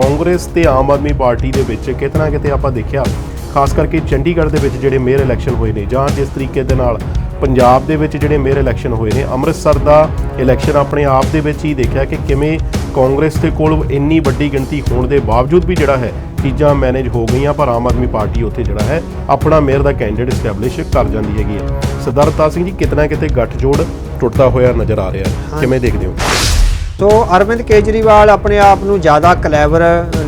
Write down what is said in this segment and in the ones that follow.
ਕਾਂਗਰਸ ਤੇ ਆਮ ਆਦਮੀ ਪਾਰਟੀ ਦੇ ਵਿੱਚ ਕਿਤੇ ਨਾ ਕਿਤੇ ਆਪਾਂ ਦੇਖਿਆ, ਖਾਸ ਕਰਕੇ ਚੰਡੀਗੜ੍ਹ ਦੇ ਵਿੱਚ ਜਿਹੜੇ ਮੇਅਰ ਇਲੈਕਸ਼ਨ ਹੋਏ ਨੇ, ਜਾਂ ਜਿਸ ਤਰੀਕੇ ਦੇ ਨਾਲ ਪੰਜਾਬ ਦੇ ਵਿੱਚ ਜਿਹੜੇ ਮੇਅਰ ਇਲੈਕਸ਼ਨ ਹੋਏ ਨੇ, ਅੰਮ੍ਰਿਤਸਰ ਦਾ ਇਲੈਕਸ਼ਨ ਆਪਣੇ ਆਪ ਦੇ ਵਿੱਚ ਹੀ ਦੇਖਿਆ ਕਿ ਕਿਵੇਂ ਕਾਂਗਰਸ ਦੇ ਕੋਲ ਇੰਨੀ ਵੱਡੀ ਗਿਣਤੀ ਹੋਣ ਦੇ ਬਾਵਜੂਦ ਵੀ ਜਿਹੜਾ ਹੈ, ਚੀਜ਼ਾਂ ਮੈਨੇਜ ਹੋ ਗਈਆਂ, ਪਰ ਆਮ ਆਦਮੀ ਪਾਰਟੀ ਉੱਥੇ ਜਿਹੜਾ ਹੈ, ਆਪਣਾ ਮੇਅਰ ਦਾ ਕੈਂਡੀਡੇਟ ਸਟੈਬਲਿਸ਼ ਕਰ ਜਾਂਦੀ ਹੈਗੀ ਹੈ। ਸਰਦਾਰ ਅਵਤਾਰ ਸਿੰਘ ਜੀ, ਕਿਤਨਾ ਕਿਤੇ ਗੱਠਜੋੜ ਟੁੱਟਦਾ ਹੋਇਆ ਨਜ਼ਰ ਆ ਰਿਹਾ ਕਿਵੇਂ ਦੇਖਦੇ ਹੋ? ਸੋ ਅਰਵਿੰਦ ਕੇਜਰੀਵਾਲ ਆਪਣੇ ਆਪ ਨੂੰ ਜ਼ਿਆਦਾ ਕਲੈਵਰ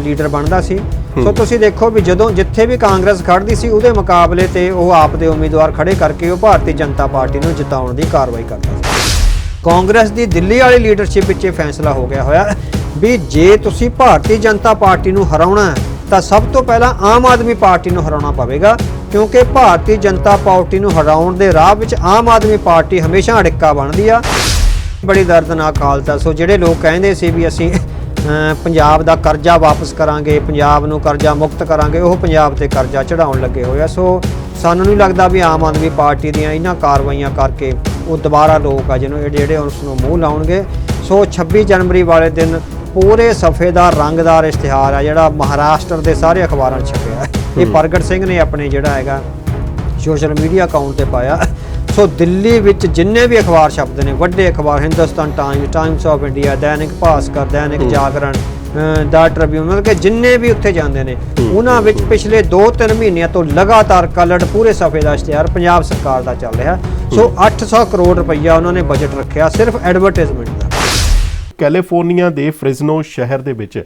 ਲੀਡਰ ਬਣਦਾ ਸੀ। ਸੋ ਤੁਸੀਂ ਦੇਖੋ ਵੀ ਜਦੋਂ ਜਿੱਥੇ ਵੀ ਕਾਂਗਰਸ ਖੜਦੀ ਸੀ ਉਹਦੇ ਮੁਕਾਬਲੇ ਤੇ ਉਹ ਆਪ ਦੇ ਉਮੀਦਵਾਰ ਖੜੇ ਕਰਕੇ ਉਹ ਭਾਰਤੀ ਜਨਤਾ ਪਾਰਟੀ ਨੂੰ ਜਿਤਾਉਣ ਦੀ ਕਾਰਵਾਈ ਕਰਦਾ ਸੀ। ਕਾਂਗਰਸ ਦੀ ਦਿੱਲੀ ਵਾਲੀ ਲੀਡਰਸ਼ਿਪ ਵਿੱਚ ਇਹ ਫੈਸਲਾ ਹੋ ਗਿਆ ਹੋਇਆ ਵੀ ਜੇ ਤੁਸੀਂ ਭਾਰਤੀ ਜਨਤਾ ਪਾਰਟੀ ਨੂੰ ਹਰਾਉਣਾ ਹੈ ਤਾਂ ਸਭ ਤੋਂ ਪਹਿਲਾਂ ਆਮ ਆਦਮੀ ਪਾਰਟੀ ਨੂੰ ਹਰਾਉਣਾ ਪਵੇਗਾ ਕਿਉਂਕਿ ਭਾਰਤੀ ਜਨਤਾ ਪਾਰਟੀ ਨੂੰ ਹਰਾਉਣ ਦੇ ਰਾਹ ਵਿੱਚ ਆਮ ਆਦਮੀ ਪਾਰਟੀ ਹਮੇਸ਼ਾ ਅੜਿੱਕਾ ਬਣਦੀ ਆ। ਬੜੀ ਦਰਦਨਾਕ ਹਾਲਤ ਆ। ਸੋ ਜਿਹੜੇ ਲੋਕ ਕਹਿੰਦੇ ਸੀ ਵੀ ਅਸੀਂ ਪੰਜਾਬ ਦਾ ਕਰਜ਼ਾ ਵਾਪਸ ਕਰਾਂਗੇ ਪੰਜਾਬ ਨੂੰ ਕਰਜ਼ਾ ਮੁਕਤ ਕਰਾਂਗੇ ਉਹ ਪੰਜਾਬ ਤੇ ਕਰਜ਼ਾ ਚੜਾਉਣ ਲੱਗੇ ਹੋਏ ਆ। ਸੋ ਸਾਨੂੰ ਨਹੀਂ ਲੱਗਦਾ ਵੀ ਆਮ ਆਦਮੀ ਪਾਰਟੀ ਦੀਆਂ ਇਹਨਾਂ ਕਾਰਵਾਈਆਂ ਕਰਕੇ ਉਹ ਦੁਬਾਰਾ ਲੋਕ ਆ ਜਿਹਨੂੰ ਜਿਹੜੇ ਉਸ ਨੂੰ ਮੂੰਹ ਲਾਉਣਗੇ। ਸੋ 26 ਜਨਵਰੀ ਵਾਲੇ ਦਿਨ ਪੂਰੇ ਸਫੇ ਦਾ ਰੰਗਦਾਰ ਇਸ਼ਤਿਹਾਰ ਆ ਜਿਹੜਾ ਮਹਾਰਾਸ਼ਟਰ ਦੇ ਸਾਰੇ ਅਖਬਾਰਾਂ 'ਚ ਛਪਿਆ। ਇਹ ਪ੍ਰਗਟ ਸਿੰਘ ਨੇ ਆਪਣੇ ਜਿਹੜਾ ਹੈਗਾ ਸੋਸ਼ਲ ਮੀਡੀਆ ਅਕਾਊਂਟ ਤੇ ਪਾਇਆ। ਸੋ ਦਿੱਲੀ ਵਿੱਚ ਜਿੰਨੇ ਵੀ ਅਖਬਾਰ ਛਪਦੇ ਨੇ ਵੱਡੇ ਅਖਬਾਰ Hindustan Times Times of India Dainik Bhaskar Dainik Jagran the Tribune ਮਤਲਬ ਕਿ ਜਿੰਨੇ ਵੀ ਉੱਥੇ ਜਾਂਦੇ ਨੇ ਉਹਨਾਂ ਵਿੱਚ ਪਿਛਲੇ 2-3 ਮਹੀਨਿਆਂ ਤੋਂ ਲਗਾਤਾਰ ਕਲਰਡ ਪੂਰੇ ਸਫੇ ਦਾ ਇਸ਼ਤਿਹਾਰ ਪੰਜਾਬ ਸਰਕਾਰ ਦਾ ਚੱਲ ਰਿਹਾ। ਸੋ 800 ਕਰੋੜ ਰੁਪਈਆ ਉਹਨਾਂ ਨੇ ਬਜਟ ਰੱਖਿਆ ਸਿਰਫ ਐਡਵਰਟਾਈਜ਼ਮੈਂਟ ਦਾ। ਕੈਲੀਫੋਰਨੀਆ ਦੇ ਫ੍ਰਿਜ਼ਨੋ ਸ਼ਹਿਰ ਦੇ ਵਿੱਚ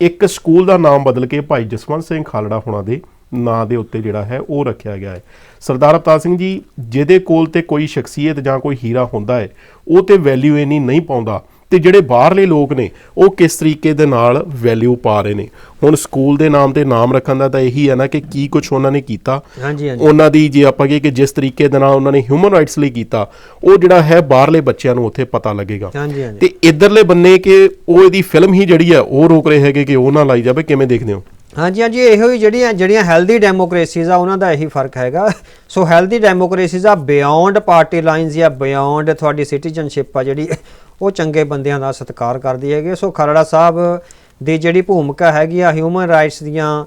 ਇੱਕ ਸਕੂਲ ਦਾ ਨਾਮ ਬਦਲ ਕੇ ਭਾਈ ਜਸਵੰਤ ਸਿੰਘ ਖਾਲੜਾ ਹੋਣਾ ਦੇ ਨਾਂ ਦੇ ਉੱਤੇ ਜਿਹੜਾ ਹੈ ਉਹ ਰੱਖਿਆ ਗਿਆ ਹੈ। ਸਰਦਾਰ ਅਵਤਾਰ ਸਿੰਘ ਜੀ ਜਿਹਦੇ ਕੋਲ ਤੇ ਕੋਈ ਸ਼ਖਸੀਅਤ ਜਾਂ ਕੋਈ ਹੀਰਾ ਹੁੰਦਾ ਹੈ ਉਹ ਤੇ ਵੈਲਿਊ ਇੰਨੀ ਨਹੀਂ ਪਾਉਂਦਾ। ਤੇ ਜਿਹੜੇ ਬਾਹਰਲੇ ਲੋਕ ਨੇ ਉਹ ਕਿਸ ਤਰੀਕੇ ਦੇ ਨਾਲ ਵੈਲਿਊ ਪਾ ਰਹੇ ਨੇ? ਹੁਣ ਸਕੂਲ ਦੇ ਨਾਮ ਤੇ ਨਾਮ ਰੱਖਣ ਦਾ ਤਾਂ ਇਹੀ ਹੈ ਨਾ ਕਿ ਕੀ ਕੁਝ ਉਹਨਾਂ ਨੇ ਕੀਤਾ। ਹਾਂਜੀ ਹਾਂਜੀ। ਉਹਨਾਂ ਦੀ ਜੇ ਆਪਾਂ ਕਹੀਏ ਕਿ ਜਿਸ ਤਰੀਕੇ ਦੇ ਨਾਲ ਉਹਨਾਂ ਨੇ ਹਿਊਮਨ ਰਾਈਟਸ ਲਈ ਕੀਤਾ ਉਹ ਜਿਹੜਾ ਹੈ ਬਾਹਰਲੇ ਬੱਚਿਆਂ ਨੂੰ ਉੱਥੇ ਪਤਾ ਲੱਗੇਗਾ। ਹਾਂਜੀ ਹਾਂਜੀ। ਤੇ ਇਧਰਲੇ ਬੰਨੇ ਕਿ ਉਹ ਇਹਦੀ ਫਿਲਮ ਹੀ ਜਿਹੜੀ ਆ ਉਹ ਰੋਕ ਰਹੇ ਹੈਗੇ ਕਿ ਉਹ ਨਾ ਲਾਈ ਜਾਵੇ ਕਿਵੇਂ ਦੇਖਦੇ ਹੋ? ਹਾਂਜੀ ਹਾਂਜੀ, ਇਹੋ ਹੀ ਜਿਹੜੀਆਂ ਜਿਹੜੀਆਂ ਹੈਲਦੀ ਡੈਮੋਕ੍ਰੇਸੀਜ਼ ਆ, ਉਹਨਾਂ ਦਾ ਇਹੀ ਫ਼ਰਕ ਹੈਗਾ। ਸੋ ਹੈਲਦੀ ਡੈਮੋਕ੍ਰੇਸੀਜ਼ ਆ ਬਿਯੋਂਡ ਪਾਰਟੀ ਲਾਈਨਸ ਜਾਂ ਬਿਯੋਂਡ ਤੁਹਾਡੀ ਸਿਟੀਜ਼ਨਸ਼ਿਪ ਆ, ਜਿਹੜੀ ਉਹ ਚੰਗੇ ਬੰਦਿਆਂ ਦਾ ਸਤਿਕਾਰ ਕਰਦੀ ਹੈਗੀ ਸੋ ਖਰੜਾ ਸਾਹਿਬ ਦੀ ਜਿਹੜੀ ਭੂਮਿਕਾ ਹੈਗੀ ਆ ਹਿਊਮਨ ਰਾਈਟਸ ਦੀਆਂ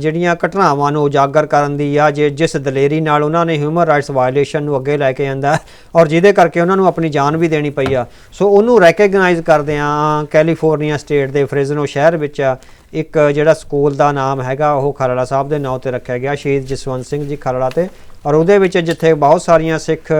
ਜਿਹੜੀਆਂ ਘਟਨਾਵਾਂ ਨੂੰ ਉਜਾਗਰ ਕਰਨ ਦੀ ਆ, ਜੇ ਜਿਸ ਦਲੇਰੀ ਨਾਲ ਉਹਨਾਂ ਨੇ ਹਿਊਮਨ ਰਾਈਟਸ ਵਾਇਲੇਸ਼ਨ ਨੂੰ ਅੱਗੇ ਲੈ ਕੇ ਆਂਦਾ, ਔਰ ਜਿਹਦੇ ਕਰਕੇ ਉਹਨਾਂ ਨੂੰ ਆਪਣੀ ਜਾਨ ਵੀ ਦੇਣੀ ਪਈ ਆ। ਸੋ ਉਹਨੂੰ ਰੈਕਗਨਾਈਜ਼ ਕਰਦੇ ਆ ਕੈਲੀਫੋਰਨੀਆ ਸਟੇਟ ਦੇ ਫ੍ਰੇਜ਼ਨੋ ਸ਼ਹਿਰ ਵਿੱਚ ਆ ਇੱਕ ਜਿਹੜਾ ਸਕੂਲ ਦਾ ਨਾਮ ਹੈਗਾ, ਉਹ ਖਰੜਾ ਸਾਹਿਬ ਦੇ ਨਾਂ ਤੇ ਰੱਖਿਆ ਗਿਆ, ਸ਼ਹੀਦ ਜਸਵੰਤ ਸਿੰਘ ਜੀ ਖਰੜਾ ਤੇ। ਔਰ ਉਹਦੇ ਵਿੱਚ ਜਿੱਥੇ ਬਹੁਤ ਸਾਰੀਆਂ ਸਿੱਖ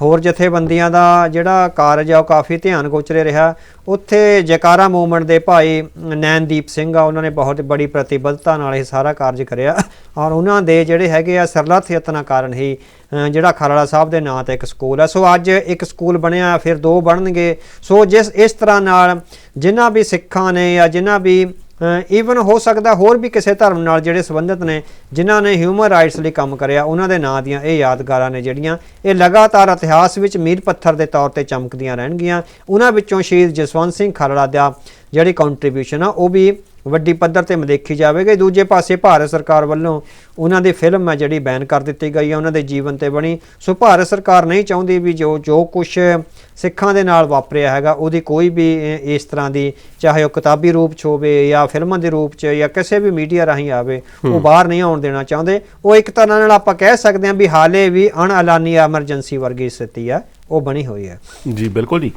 ਹੋਰ ਜਥੇਬੰਦੀਆਂ ਦਾ ਜਿਹੜਾ ਕਾਰਜ ਆ, ਉਹ ਕਾਫੀ ਧਿਆਨ ਗੋਚਰੇ ਰਿਹਾ। ਉੱਥੇ ਜਕਾਰਾ ਮੂਵਮੈਂਟ ਦੇ ਭਾਈ ਨੈਨਦੀਪ ਸਿੰਘ ਆ, ਉਹਨਾਂ ਨੇ ਬਹੁਤ ਬੜੀ ਪ੍ਰਤੀਬੱਧਤਾ ਨਾਲ ਇਹ ਸਾਰਾ ਕਾਰਜ ਕਰਿਆ। ਔਰ ਉਹਨਾਂ ਦੇ ਜਿਹੜੇ ਹੈਗੇ ਆ ਸਰਲਥ ਯਤਨਾਂ ਕਾਰਨ ਹੀ ਜਿਹੜਾ ਖਰੜਾ ਸਾਹਿਬ ਦੇ ਨਾਂ ਤੇ ਇੱਕ ਸਕੂਲ ਆ। ਸੋ ਅੱਜ ਇੱਕ ਸਕੂਲ ਬਣਿਆ, ਫਿਰ ਦੋ ਬਣਨਗੇ। ਸੋ ਜਿਸ, ਇਸ ਤਰ੍ਹਾਂ ਨਾਲ ਜਿਨ੍ਹਾਂ ਵੀ ਸਿੱਖਾਂ ਨੇ ਜਾਂ ਜਿਨ੍ਹਾਂ ਵੀ ਈਵਨ ਹੋ ਸਕਦਾ ਹੋਰ ਵੀ ਕਿਸੇ ਧਰਮ ਨਾਲ ਜਿਹੜੇ ਸੰਬੰਧਿਤ ਨੇ, ਜਿਨ੍ਹਾਂ ਨੇ ਹਿਊਮਨ ਰਾਈਟਸ ਲਈ ਕੰਮ ਕਰਿਆ, ਉਹਨਾਂ ਦੇ ਨਾਂ ਦੀਆਂ ਇਹ ਯਾਦਗਾਰਾਂ ਨੇ ਜਿਹੜੀਆਂ ਇਹ ਲਗਾਤਾਰ ਇਤਿਹਾਸ ਵਿੱਚ ਮੀਲ ਪੱਥਰ ਦੇ ਤੌਰ ਤੇ ਚਮਕਦੀਆਂ ਰਹਿਣਗੀਆਂ। ਉਹਨਾਂ ਵਿੱਚੋਂ ਸ਼ਹੀਦ ਜਸਵੰਤ ਸਿੰਘ ਖਰੜਾ ਦਾ ਜਿਹੜੀ ਕੰਟਰੀਬਿਊਸ਼ਨ ਆ, ਉਹ ਵੀ ਵੱਡੀ ਪੱਧਰ ਤੇ ਦੇਖੀ ਜਾਵੇਗੀ। ਦੂਜੇ ਪਾਸੇ ਭਾਰਤ ਸਰਕਾਰ ਵੱਲੋਂ ਉਹਨਾਂ ਦੀ ਫਿਲਮ ਹੈ ਜਿਹੜੀ ਬੈਨ ਕਰ ਦਿੱਤੀ ਗਈ ਹੈ ਉਹਨਾਂ ਦੇ ਜੀਵਨ ਤੇ ਬਣੀ। ਸੋ ਭਾਰਤ ਸਰਕਾਰ ਨਹੀਂ ਚਾਹੁੰਦੀ ਵੀ ਜੋ ਜੋ ਕੁਝ ਸਿੱਖਾਂ ਦੇ ਨਾਲ ਵਾਪਰਿਆ ਹੈਗਾ ਉਹਦੀ ਕੋਈ ਵੀ ਇਸ ਤਰ੍ਹਾਂ ਦੀ ਚਾਹੇ ਉਹ ਕਿਤਾਬੀ ਰੂਪ ਚ ਹੋਵੇ ਜਾਂ ਫਿਲਮਾਂ ਦੇ ਰੂਪ ਚ ਜਾਂ ਕਿਸੇ ਵੀ ਮੀਡੀਆ ਰਾਹੀਂ ਆਵੇ ਉਹ ਬਾਹਰ ਨਹੀਂ ਆਉਣ ਦੇਣਾ ਚਾਹੁੰਦੇ। ਉਹ ਇੱਕ ਤਰ੍ਹਾਂ ਨਾਲ ਆਪਾਂ ਕਹਿ ਸਕਦੇ ਹਾਂ ਵੀ ਹਾਲੇ ਵੀ ਅਣਐਲਾਨੀ ਐਮਰਜੈਂਸੀ ਵਰਗੀ ਸਥਿਤੀ ਹੈ। ਉਹ ਬਣੀ ਹੋਈ ਹੈ। ਜੀ ਬਿਲਕੁਲ ਜੀ।